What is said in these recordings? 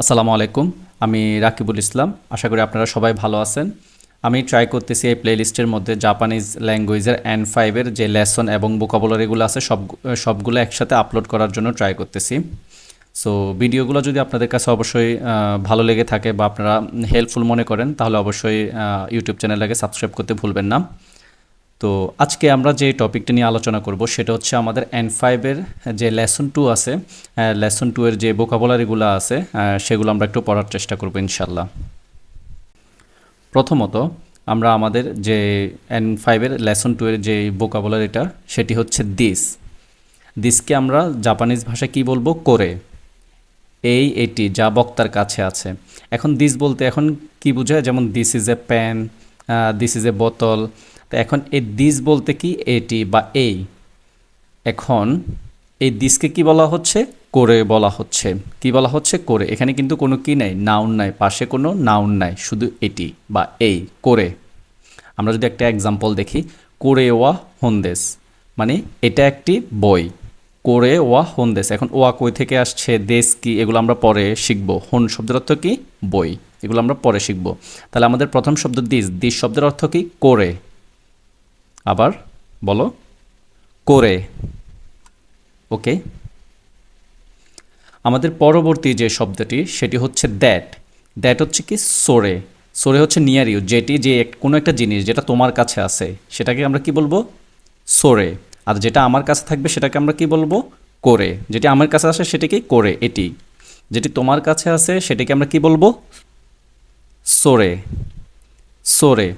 আসসালামু আলাইকুম, আমি রাকিবুল ইসলাম। আশা করি আপনারা সবাই ভালো আছেন। আমি ট্রাই করতেছি এই প্লেলিস্টের মধ্যে জাপানিজ ল্যাঙ্গুয়েজের অ্যান্ড ফাইভের যে লেসন এবং ভোকাবুলারিগুলো আছে, সব, সবগুলো একসাথে আপলোড করার জন্য ট্রাই করতেছি। সো ভিডিওগুলো যদি আপনাদের কাছে অবশ্যই ভালো লেগে থাকে বা আপনারা হেল্পফুল মনে করেন, তাহলে অবশ্যই ইউটিউব চ্যানেলটাকে সাবস্ক্রাইব করতে ভুলবেন না। তো আজকে আমরা যে টপিকটা নিয়ে আলোচনা করব সেটা হচ্ছে আমাদের এন ফাইভের যে লেসন টু আছে লেসন টু এর যে ভোকাবুলারিগুলো আছে সেগুলো আমরা একটু পড়ার চেষ্টা করব ইনশাল্লাহ প্রথমত আমরা আমাদের যে এন ফাইভের লেসন টু এর যে ভোকাবুলারিটা সেটি হচ্ছে দিস দিসকে আমরা জাপানিজ ভাষায় কি বলব? করে। এই, এটি, যা বক্তার কাছে আছে। এখন দিস বলতে এখন কি বোঝায়? যেমন this is a pan this is a বোতল তো এখন এই দিস বলতে কি? এটি বা এই। এখন এই দিসকে কি বলা হচ্ছে? করে বলা হচ্ছে। কি বলা হচ্ছে? করে। এখানে কিন্তু কোনো কি নাই নাউন নাই, পাশে কোনো নাউন নাই, শুধু এটি বা এই, করে। আমরা যদি একটা এক্সাম্পল দেখি করে ওয়া হন্দেস মানে এটা একটি বই। করে ওয়া হন্দেস এখন ওয়া কই থেকে আসছে, দেশ কি, এগুলো আমরা পরে শিখব। হন শব্দের অর্থ কি? বই। এগুলো আমরা পরে শিখব। তাহলে আমাদের প্রথম শব্দ দিস দিস শব্দের অর্থ কি? করে। আবার বলো। করে। ওকে। আমাদের পরবর্তী যে শব্দটি, সেটি হচ্ছে দ্যাট দ্যাট হচ্ছে কি? সোরে। সোরে হচ্ছে নিয়ার ইউ যেটি যে কোনো একটা জিনিস যেটা তোমার কাছে আছে, সেটাকে আমরা কি বলব? সোরে। আর যেটা আমার কাছে থাকবে, সেটাকে আমরা কি বলব? করে। যেটি আমার কাছে আসে সেটাকেই করে এটি। যেটি তোমার কাছে আছে, সেটাকে আমরা কি বলব? সোরে। সোরে।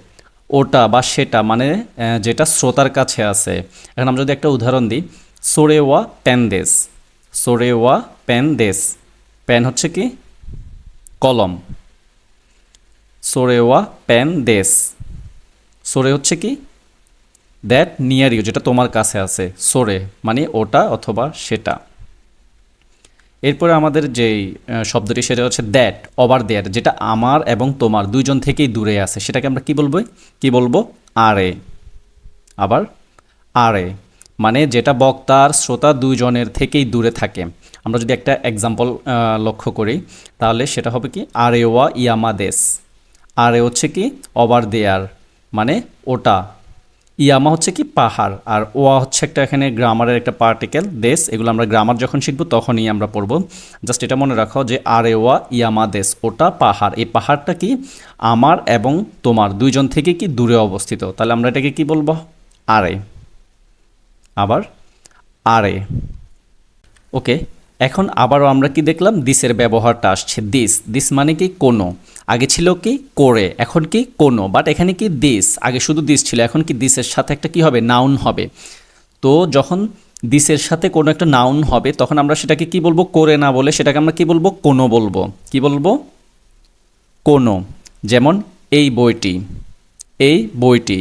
ওটা বা সেটা মানে যেটা শ্রোতার কাছে আছে। এখন আমরা যদি একটা উদাহরণ দিই সোরে ওয়া প্যান দেশ। সোরে ওয়া প্যান হচ্ছে কি? কলম। সোরে ওয়া প্যান দেশ। সোরে হচ্ছে কি? দ্যাট নিয়ার ইউ যেটা তোমার কাছে আছে। সোরে মানে ওটা অথবা সেটা। এরপরে আমাদের যেই শব্দটি সেটা হচ্ছে দ্যাট ওভার দেয়ার যেটা আমার এবং তোমার দুইজন থেকেই দূরে আছে। সেটাকে আমরা কি বলব? কি বলব? আরে আবার আরে মানে যেটা বক্তার শ্রোতা দুইজনের থেকেই দূরে থাকে। আমরা যদি একটা এক্সাম্পল লক্ষ্য করি, তাহলে সেটা হবে কি? আরে ওয়া ইয়ামাদেশ আরে হচ্ছে কি? ওভার দেয়ার মানে ওটা। ইয়ামা হচ্ছে কি পাহাড়, আর ওয়া হচ্ছে একটা এখানে গ্রামারের একটা পার্টিকেল দেশ, এগুলো আমরা গ্রামার যখন শিখব তখনই আমরা পড়ব। জাস্ট এটা মনে রাখো যে আরে ওয়া, ইয়ামা, দেশ, ওটা পাহাড়। এই পাহাড়টা কি আমার এবং তোমার, দুইজন থেকে কি দূরে অবস্থিত? তাহলে আমরা এটাকে কি বলব? আরে আবার আরে ওকে এখন আবারও আমরা কি দেখলাম? দিসের ব্যবহারটা আসছে। দিস দিস মানে কি কোনো। আগে ছিল কি করে, এখন কি কোনো বাট এখানে কি দিস আগে শুধু দিস ছিল, এখন কি দিসের সাথে একটা কি হবে নাউন হবে। তো যখন দিসের সাথে কোনো একটা নাউন হবে, তখন আমরা সেটাকে কি বলব, করে না বলে, সেটাকে আমরা কি বলব, কোনো বলব। কি বলব? কোনো। যেমন এই বইটি এই বইটি,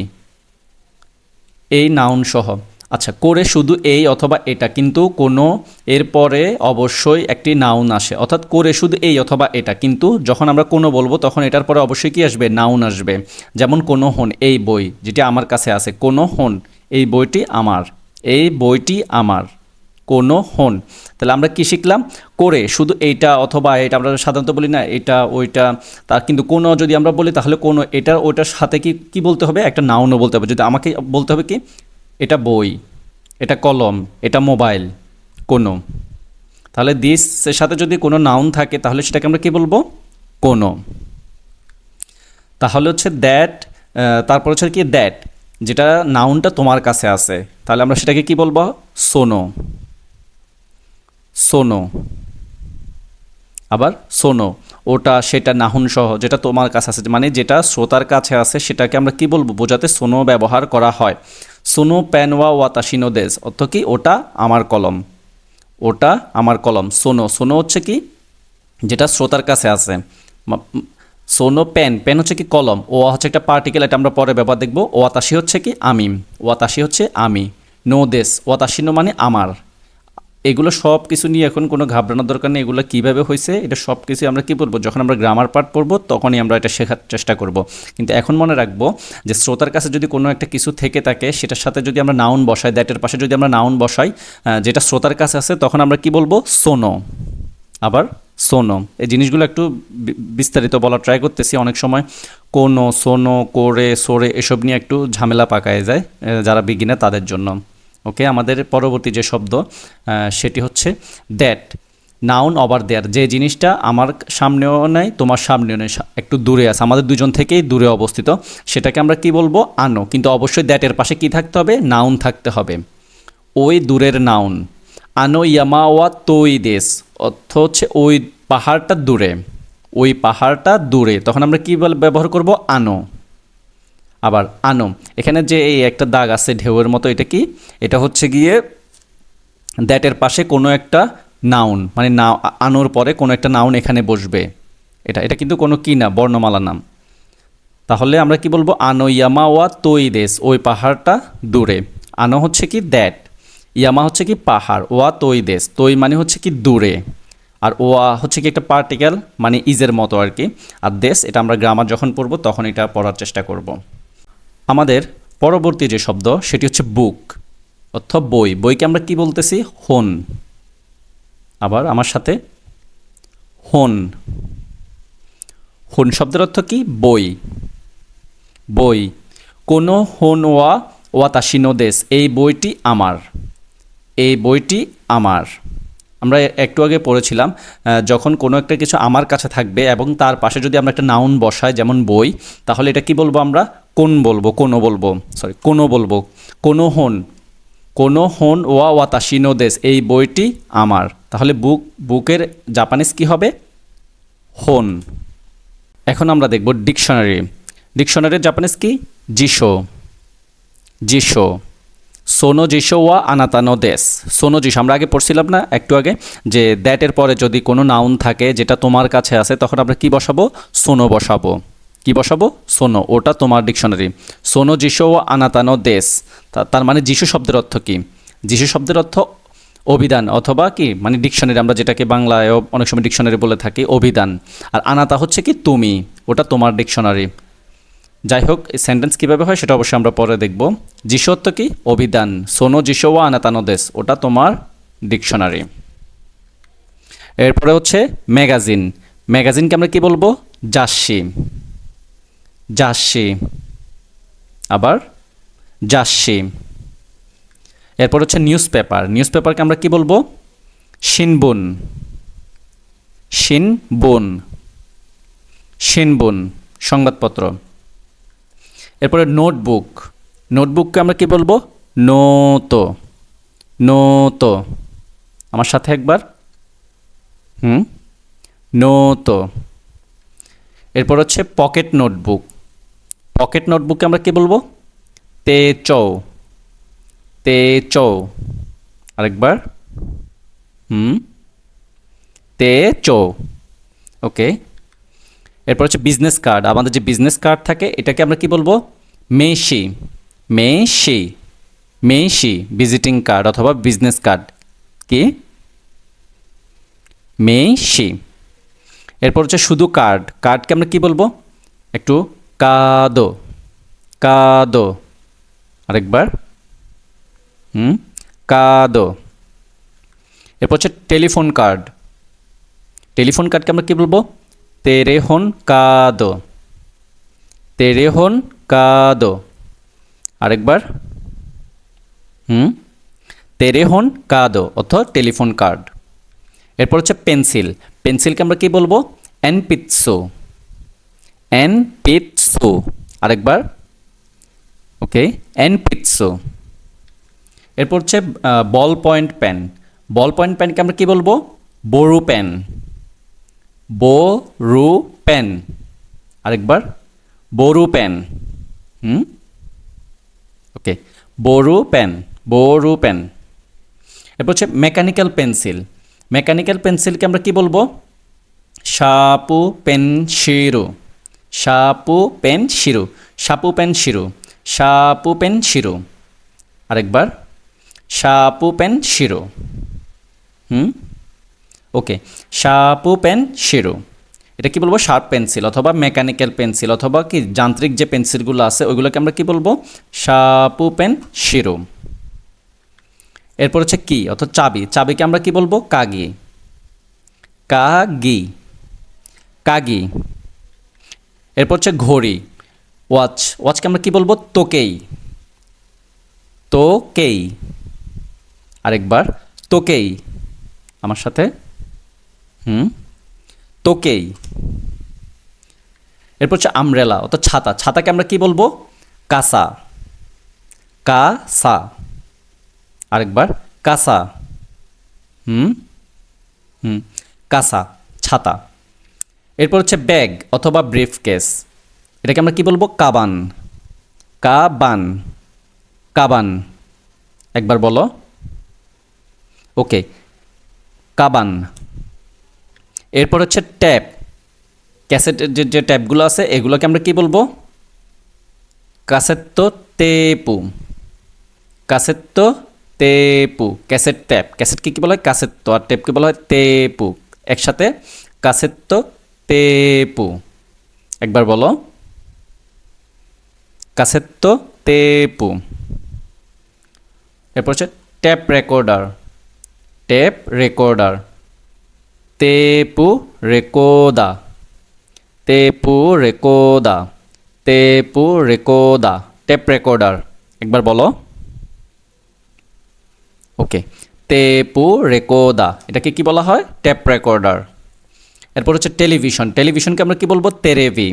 এই নাউন সহ। আচ্ছা করে শুধু এই অথবা এটা, কিন্তু কোনো এরপরে অবশ্যই একটি নাউন আসে। অর্থাৎ করে শুধু এই অথবা এটা, কিন্তু যখন আমরা কোনো বলব, তখন এটার পরে অবশ্যই কি আসবে? নাউন আসবে। যেমন কোনো হন, এই বই যেটি আমার কাছে আছে, কোনো হন, এই বইটি আমার, এই বইটি আমার, কোনো হন। তাহলে আমরা কি শিখলাম? করে শুধু এইটা অথবা এটা আমরা সাধারণত বলি না, এটা, ওইটা তার কিন্তু কোনো যদি আমরা বলি, তাহলে কোনো এটা ওইটার সাথে কি কি বলতে হবে? একটা নাউনও বলতে হবে। যদি আমাকে বলতে হবে কি? এটা বই, এটা কলম, এটা মোবাইল, কোনো। তাহলে দিস দিসের সাথে যদি কোনো নাউন থাকে, তাহলে সেটাকে আমরা কি বলব? কোনো। তাহলে হচ্ছে দ্যাট তারপর হচ্ছে কি দ্যাট যেটা নাউনটা তোমার কাছে আছে, তাহলে আমরা সেটাকে কি বলব? সোনো। সোনো। আবার সোনো, ওটা, সেটা নাহুন সহ, যেটা তোমার কাছে আছে মানে যেটা শ্রোতার কাছে আছে, সেটাকে আমরা কি বলব? বোঝাতে সোনো ব্যবহার করা হয়। সোনো প্যানওয়া ওয়াতাসিনো দেশ, অর্থ কি? ওটা আমার কলম। ওটা আমার কলম। সোনো সোনো হচ্ছে কি? যেটা শ্রোতার কাছে আছে। সোনো প্যান পেন হচ্ছে কি কলম। ও হচ্ছে একটা পার্টিকেল এটা আমরা পরে ব্যাপার দেখব। ওয়াতাসি হচ্ছে কি আমি। ওয়াতাসি হচ্ছে আমি। নো দেশ ওয়াতাসিনো মানে আমার। এগুলো সব কিছু নিয়ে এখন কোনো ঘাবড়ানোর দরকার নেই, এগুলো কীভাবে হয়েছে, এটা সব কিছু আমরা কী বলব? যখন আমরা গ্রামার পার্ট পড়ব, তখনই আমরা এটা শেখার চেষ্টা করব। কিন্তু এখন মনে রাখব যে শ্রোতার কাছে যদি কোনো একটা কিছু থেকে থাকে, সেটার সাথে যদি আমরা নাউন বসাই দ্যাটের পাশে যদি আমরা নাউন বসাই যেটা শ্রোতার কাছে আছে, তখন আমরা কি বলব? সোনো আবার সোনো এই জিনিসগুলো একটু বিস্তারিত বলার ট্রাই করতেছি। অনেক সময় কোনো সোনো করে, সোরে, এসব নিয়ে একটু ঝামেলা পাকায় যায় যারা বিগিনে তাদের জন্য। ওকে আমাদের পরবর্তী যে শব্দ সেটি হচ্ছে দ্যাট নাউন ওভার দেয়ার যে জিনিসটা আমার সামনেও নেই, তোমার সামনেও নেই, একটু দূরে আছে। আমাদের দুজন থেকেই দূরে অবস্থিত। সেটাকে আমরা কি বলব? আনো। কিন্তু অবশ্যই দ্যাটের পাশে কি থাকতে হবে? নাউন থাকতে হবে। ওই দূরের নাউন আনো ইয়ামাওয়া তোই দেশ। অর্থ হচ্ছে ওই পাহাড়টা দূরে। ওই পাহাড়টা দূরে। তখন আমরা কী ব্যবহার করব? আনো। আবার আনো। এখানে যে এই একটা দাগ আছে ঢেউয়ের মতো, এটা কি? এটা হচ্ছে গিয়ে দ্যাটের পাশে কোনো একটা নাউন মানে না, আনোর পরে কোনো একটা নাউন এখানে বসবে। এটা এটা কিন্তু কোনো কি না, বর্ণমালা নাম। তাহলে আমরা কি বলব? আনো ইয়ামা ওয়া তৈ দেশ ওই পাহাড়টা দূরে। আনো হচ্ছে কি দ্যাট ইয়ামা হচ্ছে কি পাহাড়, ওয়া তৈ দেশ তৈ মানে হচ্ছে কি দূরে। আর ওয়া হচ্ছে কি একটা পার্টিকেল মানে ইজের মতো আর কি। আর দেশ এটা আমরা গ্রামার যখন পড়ব, তখন এটা পড়ার চেষ্টা করব। আমাদের পরবর্তী যে শব্দ, সেটি হচ্ছে বুক অর্থ বই। বইকে আমরা কি বলতেছি? হন আবার আমার সাথে হন হন শব্দের অর্থ কি? বই। বই। কোনো হন ওয়া ওয়া তাসিনো দেশ এই বইটি আমার। এই বইটি আমার। আমরা একটু আগে পড়েছিলাম যখন কোনো একটা কিছু আমার কাছে থাকবে এবং তার পাশে যদি আমরা একটা নাউন বসাই, যেমন বই, তাহলে এটা কি বলব আমরা? কোন বলব কোনো বলব সরি কোনো বলব কোনো হন কোনো হন ওয়া ওয়া তাসিনো দেশ, এই বইটি আমার। তাহলে বুক বুকের জাপানিজ কি হবে? হন। এখন আমরা দেখব ডিকশনারি ডিকশনারির জাপানিজ কি? জিশো জিশো সোনো জিশো ওয়া আনাতানো দেশ সোনো জিশো আমরা আগে পড়ছিলাম না, একটু আগে, যে দ্যাটের পরে যদি কোনো নাউন থাকে, যেটা তোমার কাছে আছে, তখন আমরা কি বসাবো? সোনো বসাবো। কি বসাবো? সোনো, ওটা তোমার ডিকশনারি। সোনো জিশো ও আনাতানো দেশ। তার মানে যিশু শব্দের অর্থ কি? যিশু শব্দের অর্থ অভিধান অথবা কি? মানে ডিকশনারি, আমরা যেটাকে বাংলায় অনেক সময় ডিকশনারি বলে থাকি, অভিধান। আর আনাতা হচ্ছে কি? তুমি। ওটা তোমার ডিকশনারি। যাই হোক, এই সেন্টেন্স কীভাবে হয় সেটা অবশ্যই আমরা পরে দেখব। যিশত্ব কি? অভিধান। সোনো যিশোয়া আনাতানো দেশ। ওটা তোমার ডিকশনারি। এরপরে হচ্ছে ম্যাগাজিন। ম্যাগাজিনকে আমরা কি বলব? জাসি জাসি আবার জাসি এরপর হচ্ছে নিউজ পেপার নিউজ পেপারকে আমরা কি বলব? শিনবুন। শিনবুন। শিনবুন, সংবাদপত্র। এরপরে নোটবুক। নোটবুককে আমরা কি বলব? নোতো। নোতো। আমার সাথে একবার। হুম? নোতো। এরপর হচ্ছে পকেট নোটবুক। পকেট নোটবুককে আমরা কি বলব? তে চৌ। তে চৌ। আরেকবার। হুম। তে চৌ। ওকে। এরপর হচ্ছে বিজনেস কার্ড আমাদের যে বিজনেস কার্ড থাকে, এটাকে আমরা কি বলব? মেশি মেশি মেশি ভিজিটিং কার্ড অথবা বিজনেস কার্ড কি? মেশি এরপর হচ্ছে শুধু কার্ড কার্ডকে আমরা কি বলব? একটু কাদো কাদো। আরেকবার। হুম? কাদো। এরপর হচ্ছে টেলিফোন কার্ড। টেলিফোন কার্ডকে আমরা কি বলব? তেরেহন কাদো। তেরেহন কাদো। আরেকবার। হুম? তেরেহন কাদো, অর্থাৎ টেলিফোন কার্ড। এরপর হচ্ছে পেন্সিল। পেন্সিলকে আমরা কি বলব? এন পিৎসো এন পিৎসো আরেকবার ওকে এন পিৎসো এরপর হচ্ছে ball point pen ball point পেনকে আমরা কি বলব? বড়ু পেন বরু পেন আরেকবার বরু পেন হুম ওকে বরু পেন বরু পেন এরপর হচ্ছে মেকানিক্যাল পেন্সিল মেকানিক্যাল পেন্সিলকে আমরা কি বলব? সাপু পেন শিরু সাপু পেন শিরু সাপু পেন শিরু সাপু পেন শিরু আরেকবার। সাপু পেন শিরু হুম? ওকে সাপু পেন শিরো এটা কি বলব? শার্প পেন্সিল অথবা মেকানিক্যাল পেন্সিল অথবা কি যান্ত্রিক যে পেন্সিলগুলো আছে, ওইগুলোকে আমরা কি বলব? সাপু পেন শিরো এরপর হচ্ছে কি? অর্থাৎ চাবি। চাবিকে আমরা কি বলব? কাগি। কাগি। কাগি। এরপর হচ্ছে ঘড়ি। ওয়াচ ওয়াচকে আমরা কি বলব? তোকেই তোকেই আরেকবার। তোকেই আমার সাথে। হুম? তোকেই এরপর হচ্ছে আমরেলা, অর্থাৎ ছাতা। ছাতাকে আমরা কি বলব? কাসা। কাসা। আরেকবার। কাসা। হুম? হুম। কাসা। ছাতা। এরপর হচ্ছে ব্যাগ অথবা ব্রিফ কেস এটাকে আমরা কি বলব? কাবান। কাবান। কাবান। একবার বলো। ওকে। কাবান। এরপর হচ্ছে ট্যাপ। ক্যাসেটের যে যে ট্যাপগুলো আছে, এগুলোকে আমরা কি বলব? কাসেত্তো তেপু। কাসেত্তো তেপু। Cassette tap. ক্যাসেটকে কী বলা হয়? কাসেত্তো। আর ট্যাপকে বলা হয় তেপু। একসাথে কাসেত্তো তেপু। একবার বলো। কাসেত্তো তেপু। এরপর হচ্ছে ট্যাপ রেকর্ডার। Tape recorder. তেপু রেকোদা। তেপু রেকোদা। তেপু রেকোদা। Tape recorder. একবার বলো। ওকে। তেপু রেকোদা। এটাকে কি বলা হয়? Tape recorder. এরপর হচ্ছে টেলিভিশন। টেলিভিশনকে আমরা কি বলব? তেরেভি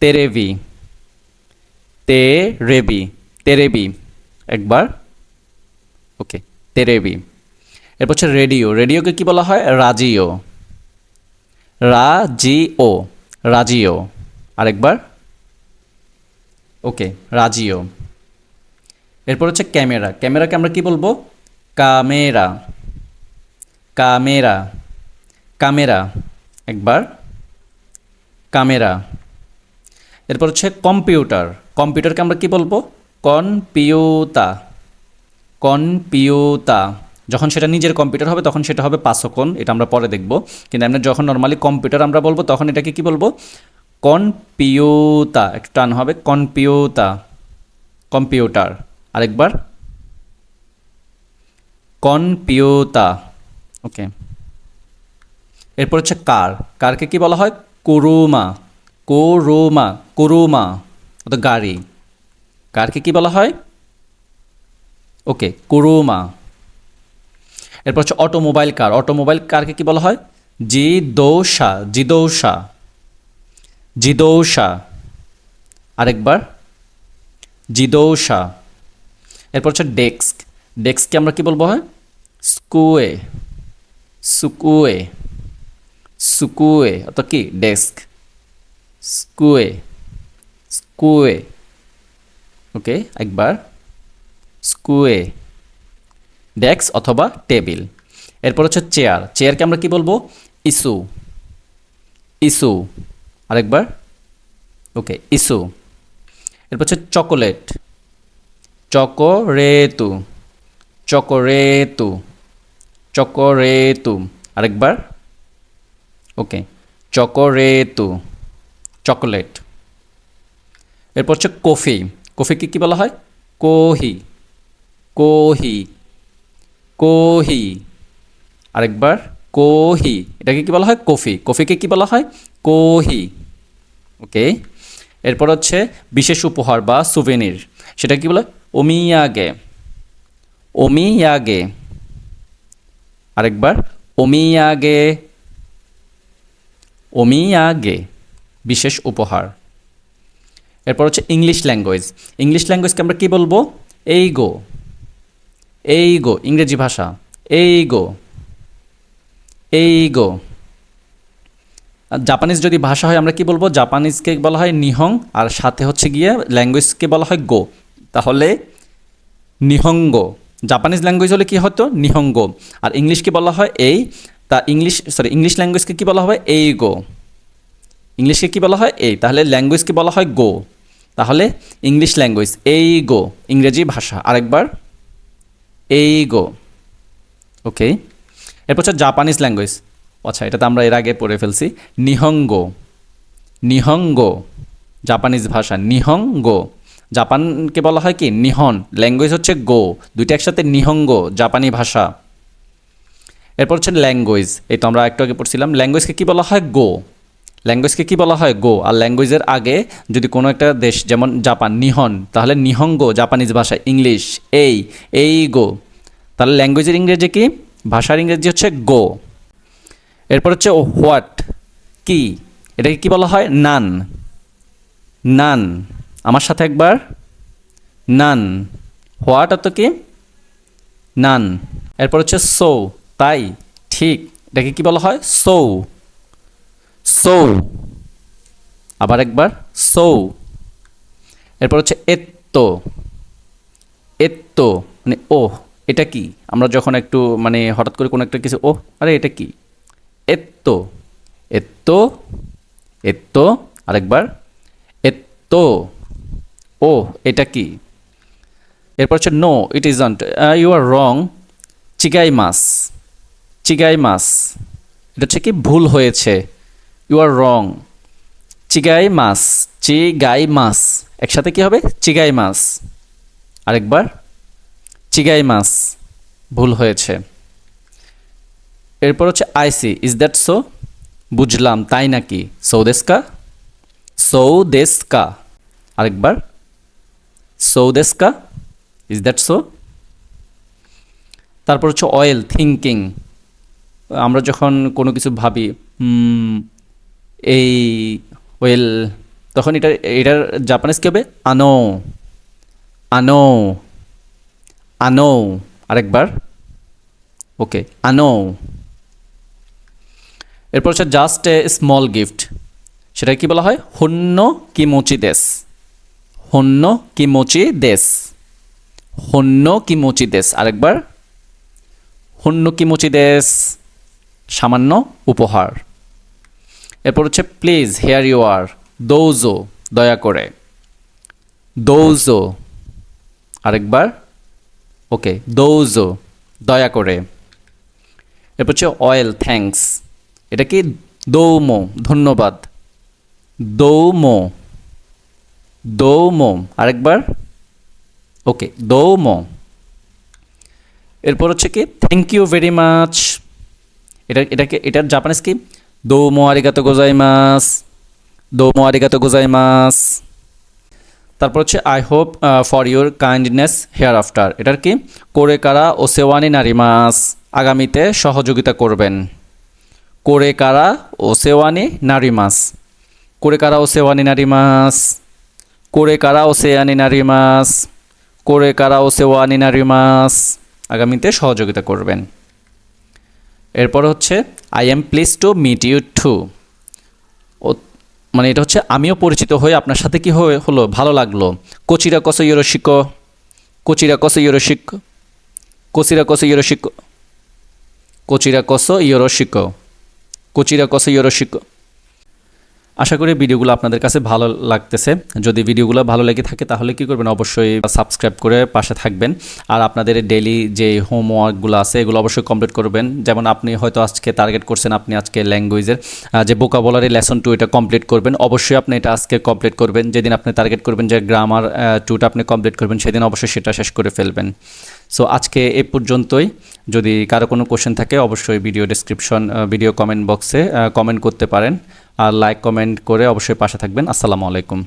তেরেভি তে রেবি তেরেবি। একবার। ওকে, তেরেবি। এরপর হচ্ছে রেডিও। রেডিওকে কি বলা হয়? রাজিও। রাজিও। রাজিও। আরেকবার। ওকে, রাজিও। এরপর হচ্ছে ক্যামেরা। ক্যামেরাকে আমরা কি বলব? কামেরা। কামেরা। কামেরা, একবার, কামেরা। এরপর হচ্ছে কম্পিউটার। কম্পিউটারকে আমরা কি বলব? কনপিউতা কনপিউতা যখন সেটা নিজের কম্পিউটার হবে, তখন সেটা হবে পাঁচকোণ এটা আমরা পরে দেখব। কিন্তু আমরা যখন নর্মালি কম্পিউটার আমরা বলব, তখন এটাকে কি বলব? কনপিউতা একটু টান হবে। কনপিউতা কম্পিউটার। আরেকবার। কনপিউতা ওকে। এরপর হচ্ছে কার। কারকে কি বলা হয়? কোরোমা। কোরোমা কোরোমা অত গাড়ি। কারকে কি বলা হয়? ওকে, কোরোমা। এরপর হচ্ছে অটোমোবাইল কার। অটোমোবাইল কারকে কি বলা হয়? জিদৌসা জিদৌসা জিদৌসা। আরেকবার। জিদৌসা। এরপর হচ্ছে ডেস্ক। ডেস্ককে আমরা কি বলব হয়? স্কুয়ে। সুকুয়ে। সুকুয়ে অত কি ডেস্ক স্কুয়ে স্কুয়ে ওকে একবার স্কুয়ে ডেস্ক অথবা টেবিল এরপর হচ্ছে চেয়ার চেয়ারকে আমরা কি বলব ইস্যু ইস্যু আরেকবার ওকে ইস্যু এরপর হচ্ছে চকোলেট চকোরেতু চকোরেতু চকোরেতু আরেকবার ওকে চকোরেতু চকোলেট এরপর হচ্ছে কফি কফিকে কী বলা হয়? কোহি কোহি কোহি আরেকবার কোহি এটাকে কি বলা হয়? কফি কফিকে কি বলা হয়? কোহি ওকে এরপর হচ্ছে বিশেষ উপহার বা সুভেনির সেটা কি বলে? ওমিয়াগে ওমিয়াগে আরেকবার ওমিয়াগে ওমিয়াগে বিশেষ উপহার। এরপর হচ্ছে ইংলিশ ল্যাঙ্গুয়েজ। ইংলিশ ল্যাঙ্গুয়েজকে আমরা কী বলব? এই গো এই গো, ইংরেজি ভাষা, এই গো এই গো। জাপানিজ যদি ভাষা হয় আমরা কি বলব? জাপানিজকে বলা হয় নিহং, আর সাথে হচ্ছে গিয়ে ল্যাঙ্গুয়েজকে বলা হয় গো। তাহলে নিহঙ্গ। জাপানিজ ল্যাঙ্গুয়েজ হলে কি হতো? নিহঙ্গ। আর ইংলিশকে বলা হয় এই তা ইংলিশ সরি ইংলিশ ল্যাঙ্গুয়েজকে কি বলা হবে এই গো। ইংলিশকে কী বলা হয়? এই। তাহলে ল্যাঙ্গুয়েজকে বলা হয় গো। তাহলে ইংলিশ ল্যাঙ্গুয়েজ এই গো। ইংরেজি ভাষা। আরেকবার। এই গো। ওকে এরপর হচ্ছে জাপানিজ ল্যাঙ্গুয়েজ আচ্ছা এটা তো আমরা এর আগে পড়ে ফেলছি। নিহঙ্গ। নিহঙ্গ। জাপানিজ ভাষা। নিহঙ্গ। জাপানকে বলা হয় কি? নিহন। ল্যাঙ্গুয়েজ হচ্ছে গো। দুইটা একসাথে নিহঙ্গ। জাপানি ভাষা। এরপর হচ্ছে ল্যাঙ্গুয়েজ এই তো আমরা একটু আগে পড়ছিলাম। ল্যাঙ্গুয়েজকে কী বলা হয়? গো ল্যাঙ্গুয়েজকে কী বলা হয়? গো আর ল্যাঙ্গুয়েজের আগে যদি কোনো একটা দেশ, যেমন জাপান, নিহন, তাহলে নিহঙ্গো জাপানিজ ভাষা ইংলিশ এই এই গো। তাহলে ল্যাঙ্গুয়েজের ইংরেজি কি? ভাষার ইংরেজি হচ্ছে গো এরপর হচ্ছে হোয়াট কি? এটাকে কি বলা হয়? নান নান আমার সাথে একবার? নান হোয়াট অত কি? নান এরপর হচ্ছে সো তাই ঠিক, এটাকে কি বলা হয়? সৌ। সৌ। আবার একবার, সৌ। এরপর হচ্ছে এত্তো। এত্তো মানে ও এটা কি? আমরা যখন একটু মানে হঠাৎ করে কোনো একটা কিছু ও আরে এটা কি? এত্তো। এত্তো এত্তো, আরেকবার, এত্তো। ও এটা কি? এরপর হচ্ছে no, it isn't you are wrong চিকাই মাস চিগাই মাস এটা হচ্ছে কি? ভুল হয়েছে। ইউ আর রং চিগাই মাস চিগাই মাস একসাথে কি হবে? চিগাই মাস আরেকবার। চিগাই মাস ভুল হয়েছে। এরপর হচ্ছে আইসি ইজ দ্যাট সো বুঝলাম, তাই নাকি? সৌদেশকা? সৌদেশকা। আরেকবার। সৌদেশকা? ইজ দ্যাট সো তারপর হচ্ছে অয়েল থিঙ্কিং আমরা যখন কোনো কিছু ভাবি এই ওয়েল তখন এটা, এটার জাপানিজ কী হবে? আনো আনো আনো, আরেকবার ওকে আনো। এরপর হচ্ছে জাস্ট এ স্মল গিফট সেটা কি বলা হয়? হন্য কিমোচি দেশ হন্য কিমোচি দেশ হন্য কিমোচি দেশ আরেকবার, হন্য কিমোচি দেশ সামান্য উপহার। এরপর হচ্ছে প্লিজ হেয়ার ইউ আর দৌজো, দয়া করে। দৌজো, আরেকবার। ওকে, দৌজো, দয়া করে। এরপর হচ্ছে অয়েল থ্যাঙ্কস এটা কি? দৌমো, ধন্যবাদ। দৌমো দৌমো, আরেকবার। ওকে, দৌমো। এরপর হচ্ছে কি? থ্যাংক ইউ ভেরি মাচ এটা, এটাকে, এটার জাপানিজ কি? দৌমো আরিগাতো গোজাইমাস, দৌমো আরিগাতো গোজাইমাস। তারপর হচ্ছে I hope for your kindness hereafter এটার কি? করে কারা ও সেওয়ানি নারিমাস আগামীতে সহযোগিতা করবেন। করে কারা ও সেওয়ানি নারিমাস। করে কারা ও সেওয়ানি নারিমাস। করে কারা ও সেয়ানি নারিমাস। করে কারা ও সেওয়ানি নারিমাস আগামীতে সহযোগিতা করবেন। এরপর হচ্ছে I am please to meet you too মানে এটা হচ্ছে, আমিও পরিচিত হয়ে আপনার সাথে কি হয়ে, হলো, ভালো লাগল? কোচিরা কস ইয়োরশিক কোচিরা কস ইয়োরশিক কোচিরা কস ইয়োরশিক কোচিরা কস কচিরা কোচিরা কস ইয়োরশিক আশা করি ভিডিওগুলো আপনাদের কাছে ভালো লাগতেছে। যদি ভিডিওগুলো ভালো লেগে থাকে তাহলে কি করবেন? অবশ্যই সাবস্ক্রাইব করে পাশে থাকবেন। আর আপনাদের ডেলি যে হোমওয়ার্কগুলো আছে, এগুলো অবশ্যই কমপ্লিট করবেন। যেমন আপনি হয়তো আজকে টার্গেট করছেন, আপনি আজকে ল্যাঙ্গুয়েজের যে বোকাবলারি লেসন টু এটা কমপ্লিট করবেন। অবশ্যই আপনি এটা আজকে কমপ্লিট করবেন। যেদিন আপনি টার্গেট করবেন যে গ্রামার টুটা আপনি কমপ্লিট করবেন, সেদিন অবশ্যই সেটা শেষ করে ফেলবেন। সো আজকে এ পর্যন্তই। যদি কারও কোনো কোশ্চেন থাকে, অবশ্যই ভিডিও ডিসক্রিপশন ভিডিও কমেন্ট বক্সে কমেন্ট করতে পারেন। আর লাইক কমেন্ট করে অবশ্যই পাশে থাকবেন। আসসালামু আলাইকুম।